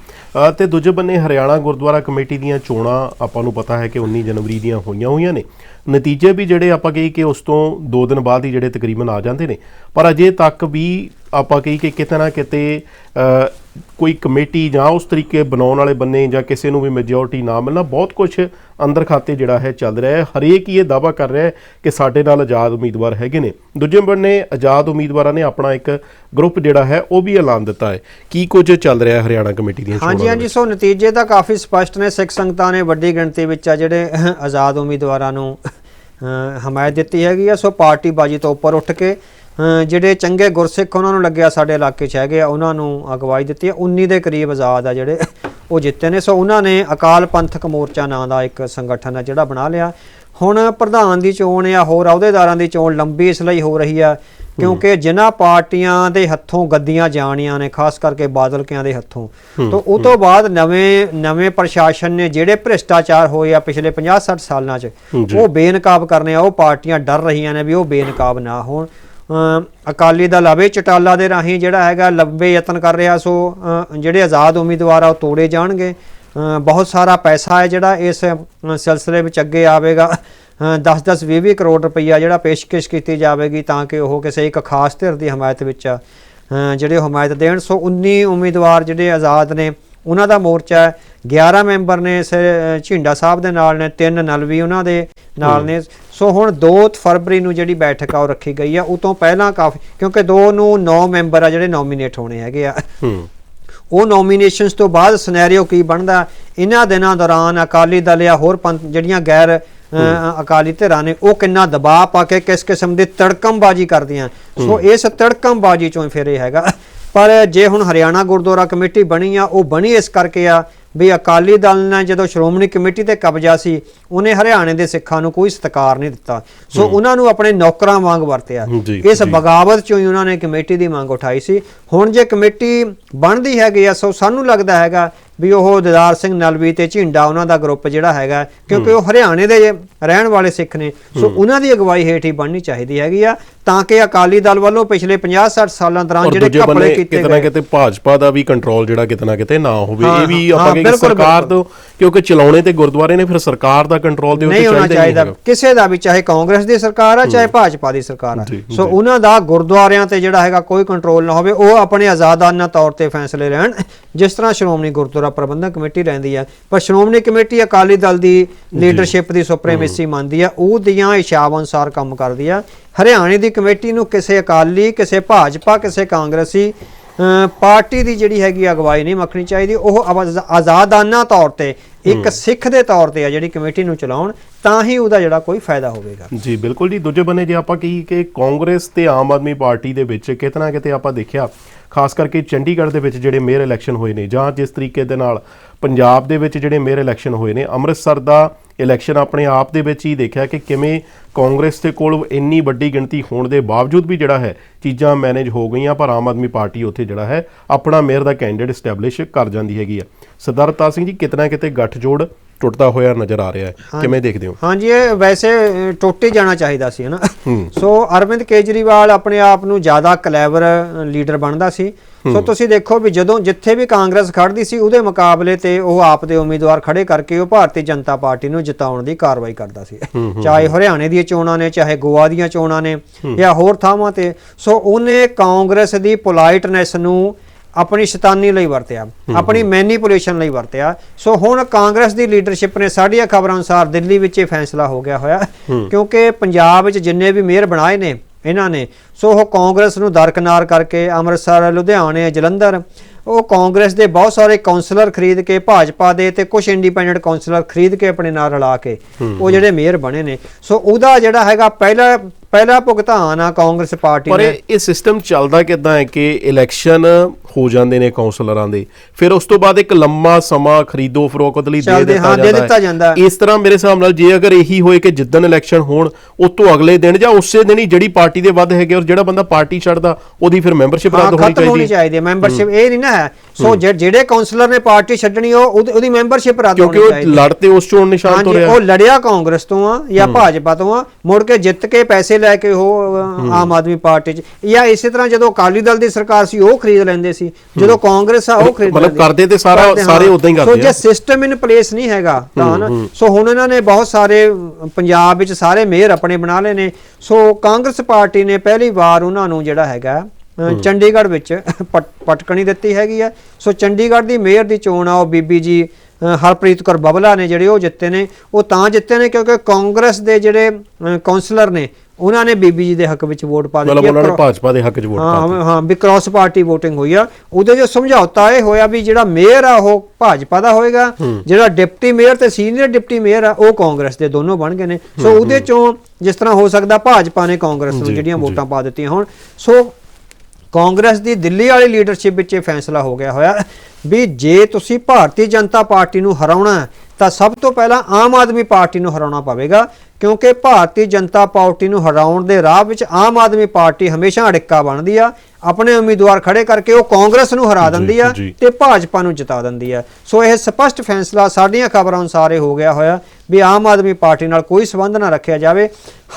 ਅ, ਤੇ ਦੂਜੇ ਬੰਨੇ ਹਰਿਆਣਾ ਗੁਰਦੁਆਰਾ ਕਮੇਟੀ ਦੀਆਂ ਚੋਣਾਂ ਆਪਾਂ ਨੂੰ ਪਤਾ ਹੈ ਕਿ 19 ਜਨਵਰੀ ਦੀਆਂ ਹੋਈਆਂ ਹੋਈਆਂ ਨੇ। ਨਤੀਜੇ ਵੀ ਜਿਹੜੇ ਆਪਾਂ ਕਹੀ ਕਿ ਉਸ ਤੋਂ 2 ਦਿਨ ਬਾਅਦ ਹੀ ਜਿਹੜੇ ਤਕਰੀਬਨ ਆ ਜਾਂਦੇ ਨੇ। ਪਰ ਅਜੇ ਤੱਕ ਵੀ ਆਪਾਂ ਕਹੀ ਕਿ ਕਿਤੇ ਨਾ ਕਿਤੇ ਕੋਈ ਕਮੇਟੀ ਜਾਂ ਉਸ ਤਰੀਕੇ ਬਣਾਉਣ ਵਾਲੇ ਬੰਨੇ ਜਾਂ ਕਿਸੇ ਨੂੰ ਵੀ ਮੈਜੋਰਟੀ ਨਾ ਮਿਲਣਾ ਬਹੁਤ ਕੁਝ ਅੰਦਰ ਖਾਤੇ ਜਿਹੜਾ ਹੈ ਚੱਲ ਰਿਹਾ ਹੈ। ਹਰੇਕ ਹੀ ਇਹ ਦਾਵਾ ਕਰ ਰਿਹਾ ਹੈ ਕਿ ਸਾਡੇ ਨਾਲ ਆਜ਼ਾਦ ਉਮੀਦਵਾਰ ਹੈਗੇ ਨੇ। ਦੂਜੇ ਬੰਨੇ ਆਜ਼ਾਦ ਉਮੀਦਵਾਰਾਂ ਨੇ ਆਪਣਾ ਇੱਕ ਗਰੁੱਪ ਜਿਹੜਾ ਹੈ ਉਹ ਵੀ ਐਲਾਨ ਦਿੱਤਾ ਹੈ। ਕੀ ਕੁਝ ਚੱਲ ਰਿਹਾ ਹੈ ਹਰਿਆਣਾ ਕਮੇਟੀ ਦੀਆਂ ਚੋਣਾਂ ਹਾਂਜੀ ਹਾਂਜੀ। ਸੋ ਨਤੀਜੇ ਤਾਂ ਕਾਫੀ ਸਪਸ਼ਟ ਨੇ। ਸਿੱਖ ਸੰਗਤਾਂ ਨੇ ਵੱਡੀ ਗਿਣਤੀ ਵਿੱਚ ਆ ਜਿਹੜੇ ਆਜ਼ਾਦ ਉਮੀਦਵਾਰਾਂ ਨੂੰ ਹਮਾਇਤ ਦਿੱਤੀ ਹੈਗੀ ਆ, ਸੋ ਪਾਰਟੀ ਬਾਜੀ ਤੋਂ ਉੱਪਰ ਉੱਠ ਕੇ ਜਿਹੜੇ ਚੰਗੇ ਗੁਰਸਿੱਖ ਉਹਨਾਂ ਨੂੰ ਲੱਗਿਆ ਸਾਡੇ ਇਲਾਕੇ 'ਚ ਹੈਗੇ ਆ, ਉਹਨਾਂ ਨੂੰ ਅਗਵਾਈ ਦਿੱਤੀ ਹੈ 19 ਦੇ ਕਰੀਬ ਆਜ਼ਾਦ ਆ ਜਿਹੜੇ, ਉਹ ਜਿੱਤੇ ਨੇ। ਸੋ ਉਹਨਾਂ ਨੇ ਅਕਾਲ ਪੰਥਕ ਮੋਰਚਾ ਨਾਂ ਦਾ ਇੱਕ ਸੰਗਠਨ ਹੈ ਜਿਹੜਾ ਬਣਾ ਲਿਆ। ਹੁਣ ਪ੍ਰਧਾਨ ਦੀ ਚੋਣ ਜਾਂ ਹੋਰ ਅਹੁਦੇਦਾਰਾਂ ਦੀ ਚੋਣ ਲੰਬੀ ਇਸ ਲਈ ਹੋ ਰਹੀ ਆ ਕਿਉਂਕਿ ਜਿਨ੍ਹਾਂ ਪਾਰਟੀਆਂ ਦੇ ਹੱਥੋਂ ਗੱਦੀਆਂ ਜਾਣੀਆਂ ਨੇ ਖਾਸ ਕਰਕੇ ਬਾਦਲਕਿਆਂ ਦੇ ਹੱਥੋਂ ਤੋਂ ਉਹ ਤੋਂ ਬਾਅਦ ਨਵੇਂ ਨਵੇਂ ਪ੍ਰਸ਼ਾਸਨ ਨੇ ਜਿਹੜੇ ਭ੍ਰਿਸ਼ਟਾਚਾਰ ਹੋਏ ਆ ਪਿਛਲੇ 50 60 ਸਾਲਾਂ 'ਚ। ਉਹ ਬੇਨਕਾਬ ਕਰਨੇ ਆ ਉਹ ਪਾਰਟੀਆਂ ਡਰ ਰਹੀਆਂ ਨੇ ਵੀ ਉਹ ਬੇਨਕਾਬ ਨਾ ਹੋਣ। ਅਕਾਲੀ ਦਲ ਅਵੇ ਚਟਾਲਾ ਦੇ ਰਾਹੀਂ ਜਿਹੜਾ ਹੈਗਾ ਲੰਬੇ ਯਤਨ ਕਰ ਰਿਹਾ ਸੋ ਜਿਹੜੇ ਆਜ਼ਾਦ ਉਮੀਦਵਾਰ ਆ ਉਹ ਤੋੜੇ ਜਾਣਗੇ। ਬਹੁਤ ਸਾਰਾ ਪੈਸਾ ਹੈ ਜਿਹੜਾ ਇਸ ਸਿਲਸਿਲੇ ਵਿੱਚ ਅੱਗੇ ਆਵੇਗਾ। 10-10 20-20 ਕਰੋੜ ਰੁਪਈਆ ਜਿਹੜਾ ਪੇਸ਼ਕਸ਼ ਕੀਤੀ ਜਾਵੇਗੀ ਤਾਂ ਕਿ ਉਹ ਕਿਸੇ ਇੱਕ ਖਾਸ ਧਿਰ ਦੀ ਹਮਾਇਤ ਵਿੱਚ ਜਿਹੜੇ ਹਮਾਇਤ ਦੇਣ। ਸੋ 19 ਉਮੀਦਵਾਰ ਜਿਹੜੇ ਆਜ਼ਾਦ ਨੇ ਉਹਨਾਂ ਦਾ ਮੋਰਚਾ ਹੈ। 11 ਮੈਂਬਰ ਨੇ ਝਿੰਡਾ ਸਾਹਿਬ ਦੇ ਨਾਲ ਨੇ ਤਿੰਨ ਨਲਵੀ ਉਹਨਾਂ ਦੇ ਨਾਲ ਨੇ। ਸੋ ਹੁਣ 2 ਫਰਵਰੀ ਨੂੰ ਜਿਹੜੀ ਬੈਠਕ ਆ ਉਹ ਰੱਖੀ ਗਈ ਆ। ਉਹ ਤੋਂ ਪਹਿਲਾਂ ਕਾਫੀ ਕਿਉਂਕਿ 2 ਨੂੰ 9 ਮੈਂਬਰ ਆ ਜਿਹੜੇ ਨੋਮੀਨੇਟ ਹੋਣੇ ਹੈਗੇ ਆ। ਉਹ ਨੋਮੀਨੇਸ਼ਨਸ ਤੋਂ ਬਾਅਦ ਸਿਨੈਰੀਓ ਕੀ ਬਣਦਾ? ਇਹਨਾਂ ਦਿਨਾਂ ਦੌਰਾਨ ਅਕਾਲੀ ਦਲ ਜਾਂ ਹੋਰ ਜਿਹੜੀਆਂ ਗੈਰ ਅਕਾਲੀ ਧਿਰਾਂ ਨੇ ਉਹ ਕਿੰਨਾ ਦਬਾਅ ਪਾ ਕੇ ਕਿਸ ਕਿਸਮ ਦੀ ਤੜਕਮਬਾਜ਼ੀ ਕਰਦੀਆਂ। ਸੋ ਇਸ ਤੜਕਮਬਾਜ਼ੀ ਚੋਂ ਫਿਰ ਇਹ ਹੈਗਾ। ਪਰ ਜੇ ਹੁਣ ਹਰਿਆਣਾ ਗੁਰਦੁਆਰਾ ਕਮੇਟੀ ਬਣੀ ਆ ਉਹ ਬਣੀ ਇਸ ਕਰਕੇ ਆ ਵੀ ਅਕਾਲੀ ਦਲ ਨੇ ਜਦੋਂ ਸ਼੍ਰੋਮਣੀ ਕਮੇਟੀ ਤੇ ਕਬਜ਼ਾ ਸੀ ਉਹਨੇ ਹਰਿਆਣੇ ਦੇ ਸਿੱਖਾਂ ਨੂੰ ਕੋਈ ਸਤਿਕਾਰ ਨਹੀਂ ਦਿੱਤਾ। ਸੋ ਉਹਨਾਂ ਨੂੰ ਆਪਣੇ ਨੌਕਰਾਂ ਵਾਂਗ ਵਰਤਿਆ। ਇਸ ਬਗਾਵਤ ਚੋਂ ਹੀ ਉਹਨਾਂ ਨੇ ਕਮੇਟੀ ਦੀ ਮੰਗ ਉਠਾਈ ਸੀ। ਹੁਣ ਜੇ ਕਮੇਟੀ ਬਣਦੀ ਹੈਗੀ ਆ ਸੋ ਸਾਨੂੰ ਲੱਗਦਾ ਹੈਗਾ ਵੀ ਉਹ ਦਿਦਾਰ ਸਿੰਘ ਨਲਵੀ ਤੇ ਝਿੰਡਾ ਉਹਨਾਂ ਦਾ ਗਰੁੱਪ ਜਿਹੜਾ ਹੈਗਾ ਕਿਉਂਕਿ ਉਹ ਹਰਿਆਣੇ ਦੇ ਰਹਿਣ ਵਾਲੇ ਸਿੱਖ ਨੇ ਸੋ ਉਹਨਾਂ ਦੀ ਅਗਵਾਈ ਹੇਠ ਹੀ ਬਣਨੀ ਚਾਹੀਦੀ ਹੈਗੀ ਆ ਤਾਂ ਕਿ ਅਕਾਲੀ ਦਲ ਵੱਲੋਂ ਪਿਛਲੇ 50 60 ਸਾਲਾਂ ਦੌਰਾਨ ਜਿਹੜੇ ਘਪਲੇ ਕੀਤੇ ਕਿਤੇ ਨਾ ਗਏ ਕਿਤੇ ਭਾਜਪਾ ਦਾ ਵੀ ਕੰਟਰੋਲ ਜਿਹੜਾ ਕਿਤੇ ਨਾ ਕਿਤੇ ਨਾ ਹੋਵੇ ਇਹ ਵੀ ਆਪਾਂ ਕਿ ਸਰਕਾਰ। ਤੋਂ ਕਿਉਂਕਿ ਚਲਾਉਣੇ ਤੇ ਗੁਰਦੁਆਰੇ ਨੇ ਫਿਰ ਸਰਕਾਰ ਦਾ ਕੰਟਰੋਲ ਦੇ ਉੱਤੇ ਨਹੀਂ ਹੋਣਾ ਚਾਹੀਦਾ। ਕਿਸੇ ਦਾ ਵੀ ਚਾਹੇ ਕਾਂਗਰਸ ਦੀ ਸਰਕਾਰ ਆ ਚਾਹੇ ਭਾਜਪਾ ਦੀ ਸਰਕਾਰ ਆ ਸੋ। ਉਹਨਾਂ ਦਾ ਗੁਰਦੁਆਰਿਆਂ ਤੇ ਜਿਹੜਾ ਹੈਗਾ ਕੋਈ ਕੰਟਰੋਲ ਨਾ ਹੋਵੇ ਉਹ ਆਪਣੇ ਆਜ਼ਾਦਾਨਾ ਤੌਰ ਤੇ ਫੈਸਲੇ ਲੈਣ ਜਿਸ ਤਰ੍ਹਾਂ ਸ਼੍ਰੋਮਣੀ ਗੁਰਦੁਆਰਾ ਪ੍ਰਬੰਧਕ ਕਮੇਟੀ ਰਹਿੰਦੀ ਆ। ਪਰ ਸ਼੍ਰੋਮਣੀ ਕਮੇਟੀ ਅਕਾਲੀ ਦਲ ਦੀ ਲੀਡਰਸ਼ਿਪ ਦੀ ਸੁਪਰੀਮੇਸੀ ਮੰਨਦੀ ਆ। ਉਹ ਦੀਆਂ ਇਸ਼ਾਵਾਂ ਅਨੁਸਾਰ ਕੰਮ ਕਰਦੀ ਆ। ਹਰਿਆਣੇ ਦੀ ਕਮੇਟੀ ਨੂੰ ਕਿਸੇ ਅਕਾਲੀ ਕਿਸੇ ਭਾਜਪਾ ਕਿਸੇ ਕਾਂਗਰਸੀ ਪਾਰਟੀ ਦੀ ਜਿਹੜੀ ਹੈਗੀ ਅਗਵਾਈ ਨਹੀਂ ਮੱਖਣੀ ਚਾਹੀਦੀ। ਉਹ ਆਜ਼ਾਦਾਨਾ ਤੌਰ ਤੇ ਇੱਕ ਸਿੱਖ ਦੇ ਤੌਰ ਤੇ ਆ ਜਿਹੜੀ ਕਮੇਟੀ ਨੂੰ ਚਲਾਉਣ ਤਾਂ ਹੀ ਉਹਦਾ ਜਿਹੜਾ ਕੋਈ ਫਾਇਦਾ ਹੋਵੇਗਾ। ਜੀ ਬਿਲਕੁਲ ਜੀ। ਦੂਜੇ ਬੰਨੇ ਜੇ ਆਪਾਂ ਕਹੀ ਕਿ ਕਾਂਗਰਸ ਤੇ ਆਮ ਆਦਮੀ ਪਾਰਟੀ ਦੇ ਵਿੱਚ ਕਿਤੇ ਨਾ ਕਿਤੇ ਆਪਾਂ ਦੇਖਿਆ ਖਾਸ ਕਰਕੇ ਚੰਡੀਗੜ੍ਹ ਦੇ ਵਿੱਚ ਜਿਹੜੇ ਮੇਅਰ ਇਲੈਕਸ਼ਨ ਹੋਏ ਨੇ, ਜਾਂ ਜਿਸ ਤਰੀਕੇ ਦੇ ਨਾਲ ਪੰਜਾਬ ਦੇ ਵਿੱਚ ਜਿਹੜੇ ਮੇਅਰ ਇਲੈਕਸ਼ਨ ਹੋਏ ਨੇ, ਅੰਮ੍ਰਿਤਸਰ ਦਾ ਇਲੈਕਸ਼ਨ ਆਪਣੇ ਆਪ ਦੇ ਵਿੱਚ ਹੀ ਦੇਖਿਆ ਕਿ ਕਿਵੇਂ ਕਾਂਗਰਸ ਦੇ ਕੋਲ ਇੰਨੀ ਵੱਡੀ ਗਿਣਤੀ ਹੋਣ ਦੇ ਬਾਵਜੂਦ ਵੀ ਜਿਹੜਾ ਹੈ, ਚੀਜ਼ਾਂ ਮੈਨੇਜ ਹੋ ਗਈਆਂ, ਪਰ ਆਮ ਆਦਮੀ ਪਾਰਟੀ ਉੱਥੇ ਜਿਹੜਾ ਹੈ, ਆਪਣਾ ਮੇਅਰ ਦਾ ਕੈਂਡੀਡੇਟ ਸਟੈਬਲਿਸ਼ ਕਰ ਜਾਂਦੀ ਹੈਗੀ ਆ। ਸਰਦਾਰ ਅਵਤਾਰ ਸਿੰਘ ਜੀ ਕਿਤੇ ਨਾ ਕਿਤੇ ਗੱਠਜੋੜ ਟੁੱਟਦਾ ਹੋਇਆ ਨਜ਼ਰ ਆ ਰਿਹਾ ਹੈ। ਕਿਵੇਂ ਦੇਖਦੇ ਹੋ? ਹਾਂਜੀ ਇਹ ਵੈਸੇ ਟੁੱਟ ਜਾਣਾ ਚਾਹੀਦਾ ਸੀ ਹਨਾ। ਸੋ ਅਰਵਿੰਦ ਕੇਜਰੀਵਾਲ ਆਪਣੇ ਆਪ ਨੂੰ ਜ਼ਿਆਦਾ ਕਲੈਵਰ ਲੀਡਰ ਬਣਦਾ ਸੀ। ਸੋ ਤੁਸੀਂ ਦੇਖੋ ਵੀ ਜਦੋਂ ਜਿੱਥੇ ਵੀ ਕਾਂਗਰਸ ਖੜਦੀ ਸੀ ਉਹਦੇ ਮੁਕਾਬਲੇ ਤੇ ਉਹ ਆਪ ਦੇ ਉਮੀਦਵਾਰ ਖੜੇ ਕਰਕੇ ਉਹ ਭਾਰਤੀ ਜਨਤਾ ਪਾਰਟੀ ਨੂੰ ਜਿਤਾਉਣ ਦੀ ਕਾਰਵਾਈ ਕਰਦਾ ਸੀ। ਚਾਹੇ ਹਰਿਆਣੇ ਦੀਆਂ ਚੋਣਾਂ ਨੇ ਚਾਹੇ ਗੋਆ ਦੀਆਂ ਚੋਣਾਂ ਨੇ ਜਾਂ ਹੋਰ ਥਾਵਾਂ ਤੇ। ਸੋ ਉਹਨੇ ਕਾਂਗਰਸ ਦੀ ਪੋਲਾਈਟਨੈਸ ਨੂੰ ਆਪਣੀ ਸ਼ੈਤਾਨੀ ਲਈ ਵਰਤਿਆ ਆਪਣੀ ਮੈਨੀਪੂਲੇਸ਼ਨ ਲਈ ਵਰਤਿਆ। ਸੋ ਹੁਣ ਕਾਂਗਰਸ ਦੀ ਲੀਡਰਸ਼ਿਪ ਨੇ ਸਾਡੀਆਂ ਖਬਰਾਂ ਅਨੁਸਾਰ ਦਿੱਲੀ ਵਿੱਚ ਇਹ ਫੈਸਲਾ ਹੋ ਗਿਆ ਹੋਇਆ। ਕਿਉਂਕਿ ਪੰਜਾਬ ਵਿੱਚ ਜਿੰਨੇ ਵੀ ਮੇਅਰ ਬਣਾਏ ਨੇ ਇਹਨਾਂ ਨੇ ਸੋ ਉਹ ਕਾਂਗਰਸ ਨੂੰ ਦਰਕਨਾਰ ਕਰਕੇ ਅੰਮ੍ਰਿਤਸਰ ਲੁਧਿਆਣੇ ਜਲੰਧਰ ਉਹ ਕਾਂਗਰਸ ਦੇ ਬਹੁਤ ਸਾਰੇ ਕਾਉਂਸਲਰ ਖਰੀਦ ਕੇ ਭਾਜਪਾ ਦੇ ਤੇ ਕੁਝ ਇੰਡੀਪੈਂਡੈਂਟ ਕਾਉਂਸਲਰ ਖਰੀਦ ਕੇ ਆਪਣੇ ਨਾਲ ਰਲਾ ਕੇ ਉਹ ਜਿਹੜੇ ਮੇਅਰ ਬਣੇ ਨੇ। ਸੋ ਉਹਦਾ ਜਿਹੜਾ ਹੈਗਾ ਪਹਿਲਾ ਪਹਿਲਾ ਭੁਗਤਾਨ ਆ ਕਾਂਗਰਸ ਪਾਰਟੀ ਪਰ ਨੇ। ਇਹ ਇਹ ਸਿਸਟਮ ਚੱਲਦਾ ਕਿਦਾਂ ਹੈ ਕਿ ਇਲੈਕਸ਼ਨ ਹੋ ਜਾਂਦੇ ਨੇ ਕਾਉਂਸਲਰਾਂ ਦੇ। ਫਿਰ ਉਸ ਤੋਂ ਬਾਅਦ ਇੱਕ ਲੰਮਾ ਸਮਾਂ ਖਰੀਦੋ ਫਰੋਖਤ ਲਈ ਦੇ ਦਿੱਤਾ ਹਾਂ, ਦੇ ਜਾਂਦਾ ਦਿੱਤਾ ਜਾਂਦਾ ਹੈ। ਇਸ ਤਰ੍ਹਾਂ ਮੇਰੇ ਹਿਸਾਬ ਨਾਲ ਜੇ ਅਗਰ ਇਹੀ ਹੋਏ ਕਿ ਜਿੱਦਣ ਇਲੈਕਸ਼ਨ ਹੋਣ ਉਸ ਤੋਂ ਅਗਲੇ ਦਿਨ ਜਾਂ ਉਸੇ ਦਿਨ ਹੀ ਜਿਹੜੀ ਪਾਰਟੀ ਦੇ ਵੱਧ ਹੈਗੇ ਔਰ ਜਿਹੜਾ ਬੰਦਾ ਪਾਰਟੀ ਛੱਡਦਾ ਉਹਦੀ ਫਿਰ ਮੈਂਬਰਸ਼ਿਪ ਹਾਂ ਰੱਦ ਹੋਣੀ ਹੈ। ਚਾਹੀਦੀ ਹੈ। ਮੈਂਬਰਸ਼ਿਪ ਇਹ ਨਹੀਂ ਨਾ ਹੈ ਸੋ ਜੇ- ਜਿਹੜੇ ਕਾਉਂਸਲਰ ਨੇ ਪਾਰਟੀ ਛੱਡਣੀ ਉਹ ਉਹਦੀ- ਮੈਂਬਰਸ਼ਿਪ ਰੱਦ ਕਿਉਂਕਿ ਹੋਣੀ ਉਹ ਚਾਹੀਦੀ। ਹੈ ਲੜ ਤੇ ਉਸ ਚੋਣ ਨਿਸ਼ਾਨ ਤੋਂ ਰਿਹਾ। ਉਹ ਲੜਿਆ ਕਾਂਗਰਸ ਤੋਂ ਆ ਜਾਂ ਭਾਜਪਾ ਤੋਂ ਆ ਮੁੜ ਕੇ ਜਿੱਤ ਕੇ ਪੈਸੇ ਲੈ ਕੇ ਉਹ ਆਮ ਆਦਮੀ ਪਾਰਟੀ ਚ। ਜਾਂ ਇਸੇ ਤਰ੍ਹਾਂ ਜਦੋਂ ਅਕਾਲੀ ਦਲ ਦੀ ਸਰਕਾਰ ਸੀ ਉਹ ਖਰੀਦ ਲੈਂਦੇ ਸੀ। ਜਦੋਂ ਕਾਂਗਰਸ ਆ ਉਹ ਖਰੀਦ ਮਤਲਬ। ਕਰਦੇ ਤੇ ਸਾਰਾ- ਸਾਰੇ ਹਾਂ। ਉੱਦਾਂ ਹੀ ਸੋ ਕਰਦੇ ਜੇ ਆ। ਸਿਸਟਮ ਇਨ ਪਲੇਸ ਨਹੀਂ ਹੈਗਾ ਤਾਂ ਨਾ ਸੋ ਹੁਣ ਇਹਨਾਂ ਨੇ ਬਹੁਤ ਸਾਰੇ ਪੰਜਾਬ ਵਿੱਚ ਸਾਰੇ ਮੇਅਰ ਆਪਣੇ ਬਣਾ ਲਏ ਨੇ। ਸੋ ਕਾਂਗਰਸ ਪਾਰਟੀ ਨੇ ਪਹਿਲੀ ਵਾਰ ਉਹਨਾਂ ਨੂੰ ਜਿਹੜਾ ਹੈਗਾ ਚੰਡੀਗੜ੍ਹ ਵਿੱਚ ਪਟ- ਪਟਕਣੀ ਦਿੱਤੀ ਹੈਗੀ ਆ। ਸੋ ਚੰਡੀਗੜ੍ਹ ਦੀ ਮੇਅਰ ਦੀ ਚੋਣ ਆ ਉਹ ਬੀਬੀ ਜੀ ਹਰਪ੍ਰੀਤ ਕੌਰ ਬਬਲਾ ਨੇ ਜਿਹੜੇ ਉਹ ਜਿੱਤੇ ਨੇ। ਉਹ ਤਾਂ ਜਿੱਤੇ ਨੇ ਕਿਉਂਕਿ ਕਾਂਗਰਸ ਦੇ ਜਿਹੜੇ ਕਾਉਂਸਲਰ ਨੇ ਉਹਨਾਂ ਨੇ ਬੀਬੀ ਜੀ ਦੇ ਹੱਕ ਵਿੱਚ ਵੋਟ ਪਾ ਦਿੱਤੀ ਉਹਨਾਂ ਨੇ ਭਾਜਪਾ ਦੇ ਹੱਕ 'ਚ ਵੋਟ ਹਾਂ ਪਾਤੀ ਹਾਂ ਵੀ ਕ੍ਰਾਸ ਪਾਰਟੀ VOTING ਹੋਈ ਆ। ਉਹਦੇ ਜੋ ਸਮਝੌਤਾ ਇਹ ਹੋਇਆ ਵੀ ਜਿਹੜਾ ਮੇਅਰ ਆ ਉਹ ਭਾਜਪਾ ਦਾ ਹੋਏਗਾ। ਜਿਹੜਾ ਡਿਪਟੀ ਮੇਅਰ ਤੇ ਸੀਨੀਅਰ ਡਿਪਟੀ ਮੇਅਰ ਆ ਉਹ ਕਾਂਗਰਸ ਦੇ ਦੋਨੋਂ ਬਣ ਗਏ ਨੇ। ਸੋ ਉਹਦੇ ਚੋਂ ਜਿਸ ਤਰ੍ਹਾਂ ਹੋ ਸਕਦਾ ਭਾਜਪਾ ਨੇ ਕਾਂਗਰਸ ਨੂੰ ਜਿਹੜੀਆਂ। ਵੋਟਾਂ ਪਾ ਦਿੱਤੀਆਂ ਹੁਣ। ਸੋ ਕਾਂਗਰਸ ਦੀ ਦਿੱਲੀ ਵਾਲੀ ਲੀਡਰਸ਼ਿਪ ਵਿੱਚ ਇਹ ਫੈਸਲਾ ਹੋ ਗਿਆ ਹੋਇਆ ਵੀ ਜੇ ਤੁਸੀਂ ਭਾਰਤੀ ਜਨਤਾ ਪਾਰਟੀ ਨੂੰ ਹਰਾਉਣਾ ਤਾਂ ਸਭ ਤੋਂ ਪਹਿਲਾਂ ਆਮ ਆਦਮੀ ਪਾਰਟੀ ਨੂੰ ਹਰਾਉਣਾ ਪਵੇਗਾ ਕਿਉਂਕਿ ਭਾਰਤੀ ਜਨਤਾ ਪਾਰਟੀ ਨੂੰ ਹਰਾਉਣ ਦੇ ਰਾਹ ਵਿੱਚ ਆਮ ਆਦਮੀ ਪਾਰਟੀ ਹਮੇਸ਼ਾ ਅੜਿੱਕਾ ਬਣਦੀ ਆ। ਆਪਣੇ ਉਮੀਦਵਾਰ ਖੜੇ ਕਰਕੇ ਉਹ ਕਾਂਗਰਸ ਨੂੰ ਹਰਾ ਦਿੰਦੀ ਆ। ਤੇ ਭਾਜਪਾ ਨੂੰ ਜਿਤਾ ਦਿੰਦੀ ਆ। ਸੋ ਇਹ ਸਪਸ਼ਟ ਫੈਸਲਾ ਸਾਡੀਆਂ ਖਬਰਾਂ ਅਨੁਸਾਰ ਇਹ ਹੋ ਗਿਆ ਹੋਇਆ ਵੀ ਆਮ ਆਦਮੀ ਪਾਰਟੀ ਨਾਲ ਕੋਈ ਸੰਬੰਧ ਨਾ ਰੱਖਿਆ ਜਾਵੇ।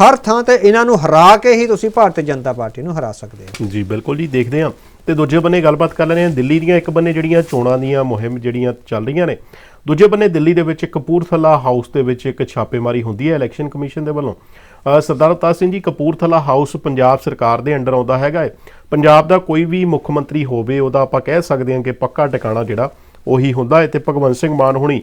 ਹਰ ਥਾਂ ਤੇ ਇਹਨਾਂ ਨੂੰ ਹਰਾ ਕੇ ਹੀ ਤੁਸੀਂ ਭਾਰਤੀ ਜਨਤਾ ਪਾਰਟੀ ਨੂੰ ਹਰਾ ਸਕਦੇ ਹੋ। ਜੀ ਬਿਲਕੁਲ ਜੀ ਦੇਖਦੇ ਹਾਂ। ਤੇ ਦੂਜੇ ਬੰਨੇ ਗੱਲਬਾਤ ਕਰ ਲੈਣੇ ਆ ਦਿੱਲੀ ਦੀਆਂ ਇੱਕ ਬੰਨੇ ਜਿਹੜੀਆਂ ਚੋਣਾਂ ਦੀਆਂ ਮੁਹਿੰਮ ਜਿਹੜੀਆਂ ਚੱਲ ਰਹੀਆਂ ਨੇ ਦੂਜੇ ਬੰਨੇ ਦਿੱਲੀ ਦੇ ਵਿੱਚ ਕਪੂਰਥਲਾ ਹਾਊਸ ਦੇ ਵਿੱਚ ਇੱਕ ਛਾਪੇਮਾਰੀ ਹੁੰਦੀ ਹੈ ਇਲੈਕਸ਼ਨ ਕਮਿਸ਼ਨ ਦੇ ਵੱਲੋਂ। ਸਰਦਾਰ ਅਵਤਾਰ ਸਿੰਘ ਜੀ, ਕਪੂਰਥਲਾ ਹਾਊਸ ਪੰਜਾਬ ਸਰਕਾਰ ਦੇ ਅੰਡਰ ਆਉਂਦਾ ਹੈਗਾ ਹੈ ਪੰਜਾਬ ਦਾ ਕੋਈ ਵੀ ਮੁੱਖ ਮੰਤਰੀ ਹੋਵੇ, ਉਹਦਾ ਆਪਾਂ ਕਹਿ ਸਕਦੇ ਹਾਂ ਕਿ ਪੱਕਾ ਟਿਕਾਣਾ ਜਿਹੜਾ ਉਹੀ ਹੁੰਦਾ ਹੈ। ਤੇ ਭਗਵੰਤ ਸਿੰਘ ਮਾਨ ਹੁਣੀ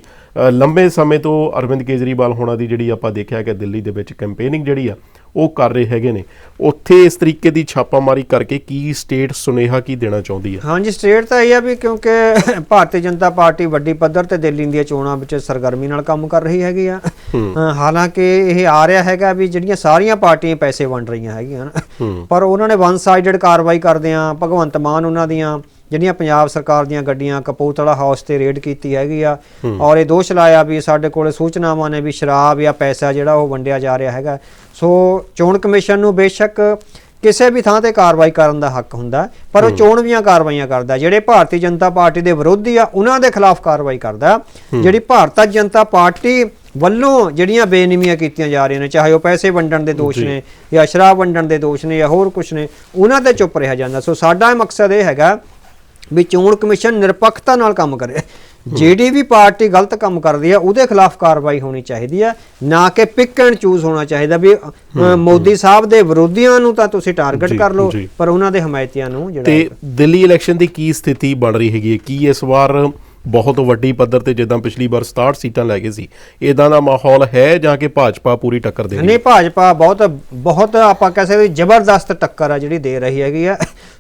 ਲੰਬੇ ਸਮੇਂ ਤੋਂ ਅਰਵਿੰਦ ਕੇਜਰੀਵਾਲ ਹੋਣਾ ਦੀ ਜਿਹੜੀ ਆਪਾਂ ਦੇਖਿਆ ਕਿ ਦਿੱਲੀ ਦੇ ਵਿੱਚ ਕੈਂਪੇਨਿੰਗ ਜਿਹੜੀ ਆ ਉਹ ਕਰ ਰਹੇ ਹੈਗੇ ਨੇ। ਉੱਥੇ ਇਸ ਤਰੀਕੇ ਦੀ ਛਾਪਾਮਾਰੀ ਕਰਕੇ ਕੀ ਸਟੇਟ ਸੁਨੇਹਾ ਕੀ ਦੇਣਾ ਚਾਹੁੰਦੀ ਹੈ? ਹਾਂਜੀ ਸਟੇਟ ਤਾਂ ਇਹ ਆ ਵੀ ਕਿਉਂਕਿ ਭਾਰਤੀ ਜਨਤਾ ਪਾਰਟੀ ਵੱਡੀ ਪੱਧਰ ਤੇ ਦਿੱਲੀ ਦੀਆਂ ਚੋਣਾਂ ਵਿੱਚ ਸਰਗਰਮੀ ਨਾਲ ਕੰਮ ਕਰ ਰਹੀ ਹੈਗੀ ਆ। ਹਾਲਾਂਕਿ ਇਹ ਆ ਰਿਹਾ ਹੈਗਾ ਵੀ ਜਿਹੜੀਆਂ ਸਾਰੀਆਂ ਪਾਰਟੀਆਂ ਪੈਸੇ ਵੰਡ ਰਹੀਆਂ ਹੈਗੀਆਂ। ਪਰ ਉਹਨਾਂ ਨੇ ਵਨ ਸਾਈਡਡ ਕਾਰਵਾਈ ਕਰਦੇ ਆ ਭਗਵੰਤ ਮਾਨ ਉਹਨਾਂ ਦੀਆਂ ਜਿਹੜੀਆਂ ਪੰਜਾਬ ਸਰਕਾਰ ਦੀਆਂ ਗੱਡੀਆਂ ਕਪੂਰਥਲਾ ਹਾਊਸ ਤੇ ਰੇਡ ਕੀਤੀ ਹੈਗੀ ਆ ਔਰ ਇਹ ਦੋਸ਼ ਲਾਇਆ ਵੀ ਸਾਡੇ ਕੋਲੇ ਸੂਚਨਾਵਾਂ ਨੇ ਵੀ ਸ਼ਰਾਬ ਜਾਂ ਪੈਸਾ ਜਿਹੜਾ ਉਹ ਵੰਡਿਆ ਜਾ ਰਿਹਾ ਹੈਗਾ। ਸੋ ਚੋਣ ਕਮਿਸ਼ਨ ਨੂੰ ਬੇਸ਼ੱਕ ਕਿਸੇ ਵੀ ਥਾਂ ਤੇ ਕਾਰਵਾਈ ਕਰਨ ਦਾ ਹੱਕ ਹੁੰਦਾ ਪਰ ਉਹ ਚੋਣਵੀਆਂ ਕਾਰਵਾਈਆਂ ਕਰਦਾ। ਜਿਹੜੇ ਭਾਰਤੀ ਜਨਤਾ ਪਾਰਟੀ ਦੇ ਵਿਰੋਧੀ ਆ ਉਹਨਾਂ ਦੇ ਖਿਲਾਫ ਕਾਰਵਾਈ ਕਰਦਾ। ਜਿਹੜੀ ਭਾਰਤੀ ਜਨਤਾ ਪਾਰਟੀ ਵੱਲੋਂ ਜਿਹੜੀਆਂ ਬੇਨਿਮੀਆਂ ਕੀਤੀਆਂ ਜਾ ਰਹੀਆਂ ਨੇ ਚਾਹੇ ਉਹ ਪੈਸੇ ਵੰਡਣ ਦੇ ਦੋਸ਼ ਨੇ ਜਾਂ ਸ਼ਰਾਬ ਵੰਡਣ ਦੇ ਦੋਸ਼ ਨੇ ਜਾਂ ਹੋਰ ਕੁਝ ਨੇ ਉਹਨਾਂ ਤੇ ਚੁੱਪ ਰਿਹਾ ਜਾਂਦਾ। ਸੋ ਸਾਡਾ ਮਕਸਦ ਇਹ ਹੈਗਾ ਵੀ ਚੋਣ ਕਮਿਸ਼ਨ ਨਿਰਪੱਖਤਾ ਨਾਲ ਕੰਮ ਕਰੇ। ਜਿਹੜੀ ਵੀ ਪਾਰਟੀ ਗਲਤ ਕੰਮ ਕਰਦੀ ਆ ਉਹਦੇ ਖਿਲਾਫ ਕਾਰਵਾਈ ਹੋਣੀ ਚਾਹੀਦੀ ਆ ਨਾ ਕਿ ਪਿਕ ਐਂਡ ਚੂਜ਼ ਹੋਣਾ ਚਾਹੀਦਾ ਵੀ ਮੋਦੀ ਸਾਹਿਬ ਦੇ ਵਿਰੋਧੀਆਂ ਨੂੰ ਤਾਂ ਤੁਸੀਂ ਟਾਰਗੇਟ ਕਰ ਲਓ। ਪਰ ਉਹਨਾਂ ਦੇ ਹਮਾਇਤੀਆਂ ਨੂੰ ਜਿਹੜਾ ਤੇ ਦਿੱਲੀ ਇਲੈਕਸ਼ਨ ਦੀ ਕੀ ਸਥਿਤੀ ਬਣ ਰਹੀ ਹੈਗੀ ਹੈ? ਕੀ ਇਸ ਵਾਰ ਬਹੁਤ ਵੱਡੀ ਪੱਧਰ ਤੇ ਜਿੱਦਾਂ ਪਿਛਲੀ ਵਾਰ 67 ਸੀਟਾਂ ਲੈ ਗਏ ਸੀ ਇਦਾਂ ਦਾ ਮਾਹੌਲ ਹੈ ਜਾਂ ਕਿ ਭਾਜਪਾ ਪੂਰੀ ਟੱਕਰ ਦੇ ਰਹੀ ਹੈ? ਨਹੀਂ ਭਾਜਪਾ ਬਹੁਤ ਬਹੁਤ ਆਪਾਂ ਕਹਿ ਸਕਦੇ ਜ਼ਬਰਦਸਤ ਟੱਕਰ ਆ ਜਿਹੜੀ ਦੇ ਰਹੀ ਹੈਗੀ ਆ।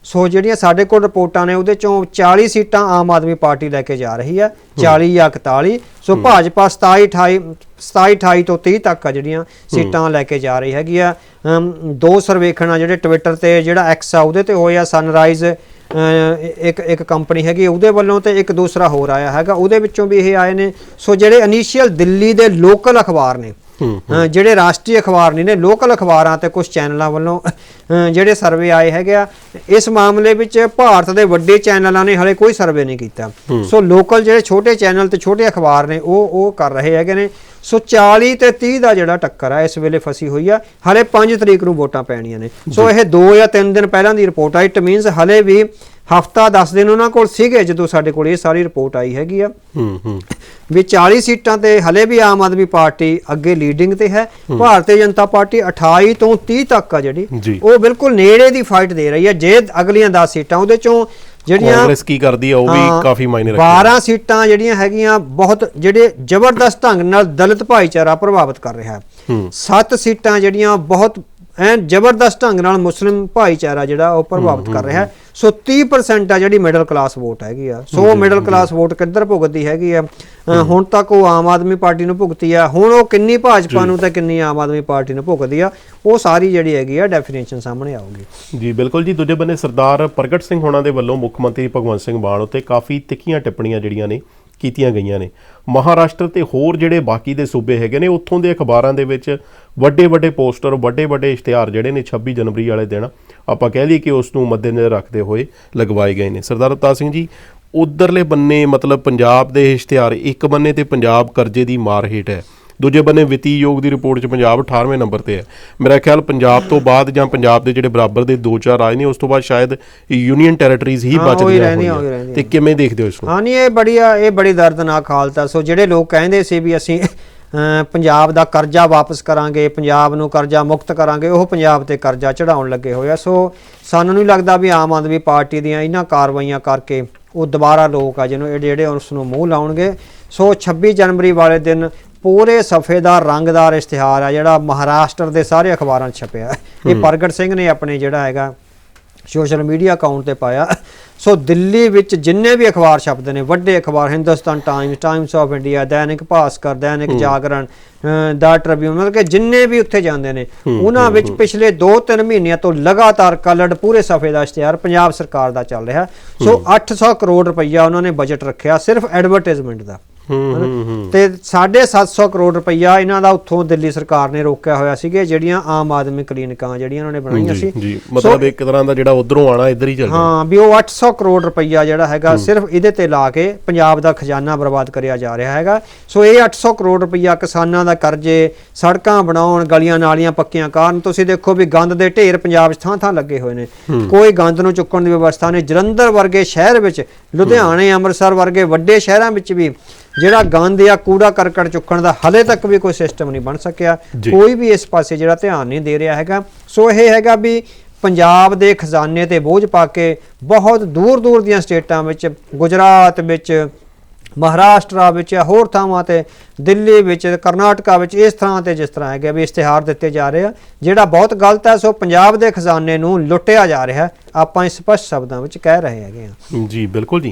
ਸੋ ਜਿਹੜੀਆਂ ਸਾਡੇ ਕੋਲ ਰਿਪੋਰਟਾਂ ਨੇ ਉਹਦੇ ਚੋਂ 40 ਸੀਟਾਂ ਆਮ ਆਦਮੀ ਪਾਰਟੀ ਲੈ ਕੇ ਜਾ ਰਹੀ ਆ 40 ਜਾਂ 41 ਸੋ ਭਾਜਪਾ 27 28 27 28 ਤੋਂ 30 ਤੱਕ ਆ ਜਿਹੜੀਆਂ ਸੀਟਾਂ ਲੈ ਕੇ ਜਾ ਰਹੀ ਹੈਗੀ ਆ। ਦੋ ਸਰਵੇਖਣ ਆ ਜਿਹੜੇ ਟਵਿੱਟਰ ਤੇ ਜਿਹੜਾ ਐਕਸ ਆ ਉਹਦੇ ਤੇ ਹੋਇਆ ਸਨਰਾਈਜ਼ ਇੱਕ ਇੱਕ ਕੰਪਨੀ ਹੈਗੀ ਉਹਦੇ ਵੱਲੋਂ ਤੇ ਇੱਕ ਦੂਸਰਾ ਹੋਰ ਆਇਆ ਹੈਗਾ ਉਹਦੇ ਵਿੱਚੋਂ ਵੀ ਇਹ ਆਏ ਨੇ। ਸੋ ਜਿਹੜੇ ਇਨੀਸ਼ੀਅਲ ਦਿੱਲੀ ਦੇ ਲੋਕਲ ਅਖਬਾਰ ਨੇ ਜਿਹੜੇ ਰਾਸ਼ਟਰੀ ਅਖਬਾਰ ਨਹੀਂ ਨੇ ਲੋਕਲ ਅਖਬਾਰਾਂ ਤੇ ਕੁਝ ਚੈਨਲਾਂ ਵੱਲੋਂ ਜਿਹੜੇ ਸਰਵੇ ਆਏ ਹੈਗੇ ਆ ਇਸ ਮਾਮਲੇ ਵਿੱਚ ਭਾਰਤ ਦੇ ਵੱਡੇ ਚੈਨਲਾਂ ਨੇ ਹਲੇ ਕੋਈ ਸਰਵੇ ਨਹੀਂ ਕੀਤਾ। ਸੋ ਲੋਕਲ ਜਿਹੜੇ ਛੋਟੇ ਚੈਨਲ ਤੇ ਛੋਟੇ ਅਖਬਾਰ ਨੇ ਉਹ ਉਹ ਕਰ ਰਹੇ ਹੈਗੇ ਨੇ। ਸੋ 40 ਤੇ 30 ਦਾ ਜਿਹੜਾ ਟੱਕਰ ਆ ਇਸ ਵੇਲੇ ਫਸੀ ਹੋਈ ਆ। ਹਲੇ 5 ਤਰੀਕ ਨੂੰ ਵੋਟਾਂ ਪੈਣੀਆਂ ਨੇ। ਸੋ ਇਹ 2 ਜਾਂ 3 ਦਿਨ ਪਹਿਲਾਂ ਦੀ ਰਿਪੋਰਟ ਆ। ਇਟ ਮੀਨਸ ਹਲੇ ਵੀ ਹਫਤਾ 10 ਦਿਨ ਉਹਨਾਂ ਕੋਲ ਸੀਗੇ ਜਦੋਂ ਸਾਡੇ ਕੋਲ ਇਹ ਸਾਰੀ ਰਿਪੋਰਟ ਆਈ ਹੈਗੀ ਆ। ਹੂੰ ਹੂੰ। ਵੀ 40 ਸੀਟਾਂ ਤੇ ਹਲੇ ਵੀ ਆਮ ਆਦਮੀ ਪਾਰਟੀ ਅੱਗੇ ਲੀਡਿੰਗ ਤੇ ਹੈ। ਭਾਰਤੀ ਜਨਤਾ ਪਾਰਟੀ 28 ਤੋਂ 30 ਤੱਕ ਆ ਜਿਹੜੀ। ਉਹ ਬਿਲਕੁਲ ਨੇੜੇ ਦੀ ਫਾਈਟ ਦੇ ਰਹੀ ਹੈ ਜੇ ਅਗਲੀਆਂ 10 ਸੀਟਾਂ ਉਹਦੇ ਚੋਂ ਜਿਹੜੀਆਂ ਕਾਂਗਰਸ ਕੀ ਕਰਦੀ ਆ ਉਹ ਵੀ ਕਾਫੀ ਮਾਇਨੇ ਰੱਖਦੀ ਹੈ 12 ਸੀਟਾਂ ਜਿਹੜੀਆਂ ਹੈਗੀਆਂ ਬਹੁਤ ਜਿਹੜੇ ਜ਼ਬਰਦਸਤ ਢੰਗ ਨਾਲ ਦਲਿਤ ਭਾਈਚਾਰਾ ਪ੍ਰਭਾਵਿਤ ਕਰ ਰਿਹਾ ਹੈ। 7 ਸੀਟਾਂ ਜਿਹੜੀਆਂ ਬਹੁਤ ਐਨ ਜ਼ਬਰਦਸਤ ਢੰਗ ਨਾਲ ਮੁਸਲਿਮ ਭਾਈਚਾਰਾ ਜਿਹੜਾ ਉਹ ਪ੍ਰਭਾਵਿਤ ਕਰ ਰਿਹਾ। ਹੈ। ਸੋ 30% ਆ ਜਿਹੜੀ ਮਿਡਲ ਕਲਾਸ ਵੋਟ ਹੈਗੀ ਆ। ਸੋ ਮਿਡਲ ਕਲਾਸ ਵੋਟ ਕਿੱਧਰ ਭੁਗਤਦੀ ਹੈਗੀ ਆ? ਹੁਣ ਤੱਕ ਉਹ ਆਮ ਆਦਮੀ ਪਾਰਟੀ ਨੂੰ ਭੁਗਤੀ ਆ। ਹੁਣ ਉਹ ਕਿੰਨੀ ਭਾਜਪਾ ਨੂੰ ਤੇ ਕਿੰਨੀ ਆਮ ਆਦਮੀ ਪਾਰਟੀ ਨੂੰ ਭੁਗਤਦੀ ਆ ਉਹ ਸਾਰੀ ਜਿਹੜੀ ਹੈਗੀ ਆ ਡੈਫੀਨੇਸ਼ਨ ਸਾਹਮਣੇ ਆਊਗੀ। ਜੀ ਬਿਲਕੁਲ ਜੀ। ਦੂਜੇ ਬੰਨੇ ਸਰਦਾਰ ਪ੍ਰਗਟ ਸਿੰਘ ਹੋਣਾ ਦੇ ਵੱਲੋਂ ਮੁੱਖ ਮੰਤਰੀ ਭਗਵੰਤ ਸਿੰਘ ਮਾਨ ਉੱਤੇ ਕਾਫੀ ਤਿੱਖੀਆਂ ਟਿੱਪਣੀਆਂ ਜਿਹੜੀਆਂ ਨੇ ਕੀਤੀਆਂ ਗਈਆਂ ਨੇ। ਮਹਾਰਾਸ਼ਟਰ ਤੇ ਹੋਰ ਜਿਹੜੇ ਬਾਕੀ ਦੇ ਸੂਬੇ ਹੈਗੇ ਨੇ, ਉੱਥੋਂ ਦੇ ਅਖਬਾਰਾਂ ਦੇ ਵਿੱਚ ਵੱਡੇ ਵੱਡੇ ਪੋਸਟਰ ਵੱਡੇ ਵੱਡੇ ਇਸ਼ਤਿਹਾਰ ਜਿਹੜੇ ਨੇ 26 ਜਨਵਰੀ ਵਾਲੇ ਦਿਨ, ਆਪਾਂ ਕਹਿ ਲਈਏ ਕਿ ਉਸ ਨੂੰ ਮੱਦੇਨਜ਼ਰ ਰੱਖਦੇ ਹੋਏ ਲਗਵਾਏ ਗਏ ਨੇ। ਸਰਦਾਰ ਅਵਤਾਰ ਸਿੰਘ ਜੀ, ਉਧਰਲੇ ਬੰਨੇ ਮਤਲਬ ਪੰਜਾਬ ਦੇ ਇਸ਼ਤਿਹਾਰ, ਇੱਕ ਬੰਨੇ ਤੇ ਪੰਜਾਬ ਕਰਜ਼ੇ ਦੀ ਮਾਰ ਹੇਠ ਹੈ। ਦੂਜੇ ਬੰਨੇ ਵਿੱਤੀ ਯੋਗ ਦੀ ਰਿਪੋਰਟ 'ਚ ਪੰਜਾਬ 18ਵੇਂ ਨੰਬਰ ਤੇ ਹੈ। ਮੇਰਾ ਖਿਆਲ ਪੰਜਾਬ ਤੋਂ ਬਾਅਦ ਜਾਂ ਪੰਜਾਬ ਦੇ ਜਿਹੜੇ ਬਰਾਬਰ ਦੇ ਦੋ ਚਾਰ ਰਾਜ ਨੇ ਉਸ ਤੋਂ ਬਾਅਦ ਸ਼ਾਇਦ ਯੂਨੀਅਨ ਟੈਰੀਟਰੀਜ਼ ਹੀ ਬਚਦੀਆਂ ਰਹਿੰਦੀਆਂ। ਤੇ ਕਿਵੇਂ ਦੇਖਦੇ ਹੋ ਇਸ ਨੂੰ? ਹਾਂ ਨਹੀਂ ਇਹ ਬੜੀ ਇਹ ਬੜੀ ਦਰਦਨਾਕ ਹਾਲਤ ਆ। ਸੋ ਜਿਹੜੇ ਲੋਕ ਕਹਿੰਦੇ ਸੀ ਵੀ ਅਸੀਂ ਪੰਜਾਬ ਦਾ ਕਰਜ਼ਾ ਵਾਪਸ ਕਰਾਂਗੇ ਪੰਜਾਬ ਨੂੰ ਕਰਜ਼ਾ ਮੁਕਤ ਕਰਾਂਗੇ ਉਹ ਪੰਜਾਬ ਤੇ ਕਰਜ਼ਾ ਚੜਾਉਣ ਲੱਗੇ ਹੋਏ ਆ। ਸੋ ਸਾਨੂੰ ਨਹੀਂ ਲੱਗਦਾ ਵੀ ਆਮ ਆਦਮੀ ਪਾਰਟੀ ਦੀਆਂ ਇਹਨਾਂ ਕਾਰਵਾਈਆਂ ਕਰਕੇ ਉਹ ਦੁਬਾਰਾ ਲੋਕ ਆ ਜਿਹਨੂੰ ਇਹ ਜਿਹੜੇ ਉਸ ਨੂੰ ਮੂੰਹ ਲਾਉਣਗੇ। ਸੋ 26 ਜਨਵਰੀ ਵਾਲੇ ਦਿਨ ਪੂਰੇ ਸਫੇ ਦਾ ਰੰਗਦਾਰ ਇਸ਼ਤਿਹਾਰ ਆ ਜਿਹੜਾ ਮਹਾਰਾਸ਼ਟਰ ਦੇ ਸਾਰੇ ਅਖਬਾਰਾਂ 'ਚ ਛਪਿਆ ਇਹ ਪ੍ਰਗਟ ਸਿੰਘ ਨੇ ਆਪਣੇ ਜਿਹੜਾ ਹੈਗਾ ਸੋਸ਼ਲ ਮੀਡੀਆ ਅਕਾਊਂਟ ਤੇ ਪਾਇਆ। ਸੋ ਦਿੱਲੀ ਵਿੱਚ ਜਿੰਨੇ ਵੀ ਅਖਬਾਰ ਛਪਦੇ ਨੇ ਵੱਡੇ ਅਖਬਾਰ Hindustan Times Times of India Dainik Bhaskar Dainik Jagran the Tribune ਮਤਲਬ ਕਿ ਜਿੰਨੇ ਵੀ ਉੱਥੇ ਜਾਂਦੇ ਨੇ ਉਹਨਾਂ ਵਿੱਚ ਪਿਛਲੇ 2-3 ਮਹੀਨਿਆਂ ਤੋਂ ਲਗਾਤਾਰ ਕਲਰਡ ਪੂਰੇ ਸਫੇ ਦਾ ਇਸ਼ਤਿਹਾਰ ਪੰਜਾਬ ਸਰਕਾਰ ਦਾ ਚੱਲ ਰਿਹਾ। ਸੋ 800 ਕਰੋੜ ਰੁਪਈਆ ਉਹਨਾਂ ਨੇ ਬਜਟ ਰੱਖਿਆ ਸਿਰਫ ਐਡਵਰਟਾਈਜ਼ਮੈਂਟ ਦਾ। ਤੇ 750 ਕਰੋੜ ਰੁਪਈਆ ਇਹਨਾਂ ਦਾ ਉੱਥੋਂ ਦਿੱਲੀ ਸਰਕਾਰ ਨੇ ਰੋਕਿਆ ਹੋਇਆ ਸੀਗੇ ਜਿਹੜੀਆਂ ਆਮ ਆਦਮੀ ਕਲੀਨਿਕਾਂ ਜਿਹੜੀਆਂ ਉਹਨਾਂ ਨੇ ਬਣਾਈਆਂ ਸੀ। ਜੀ ਮਤਲਬ ਇੱਕ ਤਰ੍ਹਾਂ ਦਾ ਜਿਹੜਾ ਉਧਰੋਂ ਆਣਾ ਇੱਧਰ ਹੀ ਚੱਲ ਜਾਣਾ ਹਾਂ ਵੀ ਉਹ 800 ਕਰੋੜ ਰੁਪਈਆ ਜਿਹੜਾ ਹੈਗਾ ਸਿਰਫ ਇਹਦੇ ਤੇ ਲਾ ਕੇ ਪੰਜਾਬ ਦਾ ਖਜ਼ਾਨਾ ਬਰਬਾਦ ਕਰਿਆ ਜਾ ਰਿਹਾ ਹੈਗਾ। ਸੋ ਇਹ 800 ਕਰੋੜ ਰੁਪਈਆ ਕਿਸਾਨਾਂ ਦਾ ਕਰਜ਼ੇ ਸੜਕਾਂ ਬਣਾਉਣ ਗਲੀਆਂ ਨਾਲੀਆਂ ਪੱਕੀਆਂ ਕਰਨ ਤੁਸੀਂ ਦੇਖੋ ਵੀ ਗੰਦ ਦੇ ਢੇਰ ਪੰਜਾਬ 'ਚ ਥਾਂ ਥਾਂ ਲੱਗੇ ਹੋਏ ਨੇ। ਕੋਈ ਗੰਦ ਨੂੰ ਚੁੱਕਣ ਦੀ ਵਿਵਸਥਾ ਨਹੀਂ। ਜਲੰਧਰ ਵਰਗੇ ਸ਼ਹਿਰ ਵਿੱਚ ਲੁਧਿਆਣੇ ਅੰਮ੍ਰਿਤਸਰ ਵਰਗੇ ਵੱਡੇ ਸ਼ਹਿਰਾਂ ਵਿੱਚ ਵੀ ਜਿਹੜਾ ਗੰਦ ਜਾਂ ਕੂੜਾ ਕਰਕਟ ਚੁੱਕਣ ਦਾ ਹਲੇ ਤੱਕ ਵੀ ਕੋਈ ਸਿਸਟਮ ਨਹੀਂ ਬਣ ਸਕਿਆ। ਕੋਈ ਵੀ ਇਸ ਪਾਸੇ ਜਿਹੜਾ ਧਿਆਨ ਨਹੀਂ ਦੇ ਰਿਹਾ ਹੈਗਾ। ਸੋ ਇਹ ਹੈਗਾ ਵੀ ਪੰਜਾਬ ਦੇ ਖਜ਼ਾਨੇ ਤੇ ਬੋਝ ਪਾ ਕੇ ਬਹੁਤ ਦੂਰ ਦੂਰ ਦੀਆਂ ਸਟੇਟਾਂ ਵਿੱਚ ਗੁਜਰਾਤ ਵਿੱਚ ਮਹਾਰਾਸ਼ਟਰ ਵਿੱਚ ਹੋਰ ਥਾਵਾਂ ਤੇ ਦਿੱਲੀ ਵਿੱਚ ਕਰਨਾਟਕਾ ਵਿੱਚ ਇਸ ਤਰ੍ਹਾਂ ਤੇ ਜਿਸ ਤਰ੍ਹਾਂ ਹੈਗੇ ਵੀ ਇਸ਼ਤਿਹਾਰ ਦਿੱਤੇ ਜਾ ਰਹੇ ਆ ਜਿਹੜਾ ਬਹੁਤ ਗਲਤ ਹੈ ਸੋ ਪੰਜਾਬ ਦੇ ਖਜ਼ਾਨੇ ਨੂੰ ਲੁੱਟਿਆ ਜਾ ਰਿਹਾ। ਆਪਾਂ ਇਸ ਸਪਸ਼ਟ ਸ਼ਬਦਾਂ ਵਿੱਚ ਕਹਿ ਰਹੇ ਹੈਗੇ ਆ। ਜੀ ਬਿਲਕੁਲ ਜੀ।